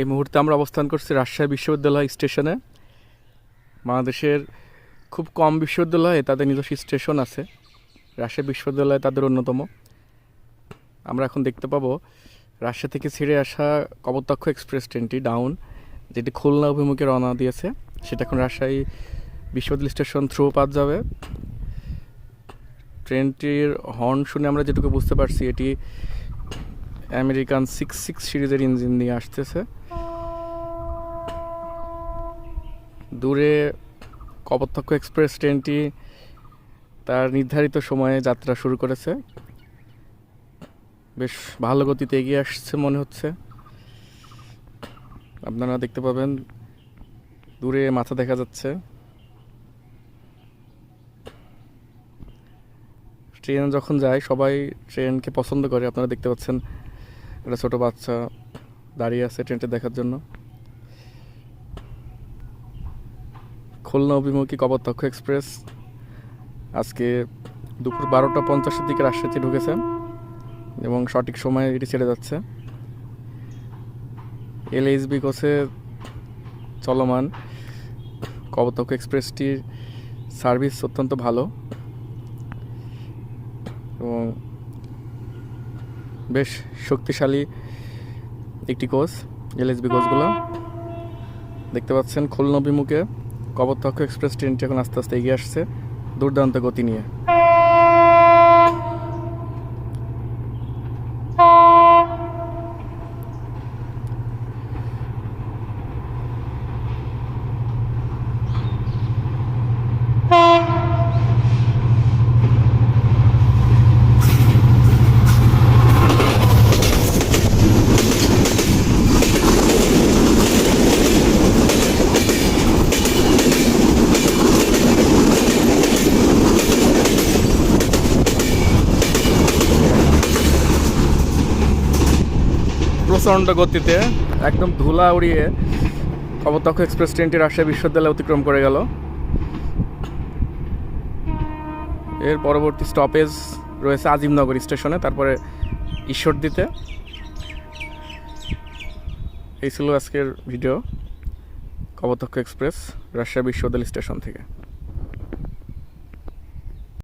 এই মুহূর্তে আমরা অবস্থান করছি রাজশাহী বিশ্ববিদ্যালয় স্টেশনে। বাংলাদেশের খুব কম বিশ্ববিদ্যালয়ে তাদের নিজস্ব স্টেশন আছে। রাজশাহী বিশ্ববিদ্যালয় তাদের অন্যতম। আমরা এখন দেখতে পাবো রাজশাহী থেকে ছেড়ে আসা কবরতক্ষ এক্সপ্রেস ট্রেনটি ডাউন, যেটি খুলনা অভিমুখে রওনা দিয়েছে। সেটা এখন রাজশাহী বিশ্ববিদ্যালয় স্টেশন থ্রু পাত যাবে। ট্রেনটির হর্ন শুনে আমরা যেটুকু বুঝতে পারছি, এটি আমেরিকান সিক্স সিক্স সিরিজের ইঞ্জিন নিয়ে আসতেছে। দূরে কপোতাক্ষ এক্সপ্রেস ট্রেনটি তার নির্ধারিত সময়ে যাত্রা শুরু করেছে। বেশ ভালো গতিতে এগিয়ে আসছে মনে হচ্ছে। আপনারা দেখতে পাবেন, দূরে মাথা দেখা যাচ্ছে। ট্রেন যখন যায়, সবাই ট্রেনকে পছন্দ করে। আপনারা দেখতে পাচ্ছেন একটা ছোট বাচ্চা দাঁড়িয়ে আছে ট্রেনটা দেখার জন্য। খুলনা অভিমুখী কবরতক্ষ এক্সপ্রেস আজকে দুপুর বারোটা পঞ্চাশের দিকে রাজশাহীতে ঢুকেছে এবং সঠিক সময়ে এটি ছেড়ে যাচ্ছে। এলএইচবি কোচে চলমান কবরতক্ষ এক্সপ্রেসটির সার্ভিস অত্যন্ত ভালো এবং বেশ শক্তিশালী একটি কোচ, এলএসবি কোচগুলো। দেখতে পাচ্ছেন খুলনা অভিমুখে কবরতক্ষ এক্সপ্রেস ট্রেনটি এখন আস্তে আস্তে এগিয়ে আসছে, দুর্দান্ত গতি নিয়ে। প্রচণ্ড গতিতে একদম ধুলা উড়িয়ে কবরতক্ষ এক্সপ্রেস ট্রেনটি রাজশাহী বিশ্ববিদ্যালয় অতিক্রম করে গেল। এর পরবর্তী স্টপেজ রয়েছে আজিমনগর স্টেশনে, তারপরে ঈশ্বরদীতে। এই ছিল আজকের ভিডিও কবরতক্ষ এক্সপ্রেস রাজশাহী বিশ্ববিদ্যালয় স্টেশন থেকে।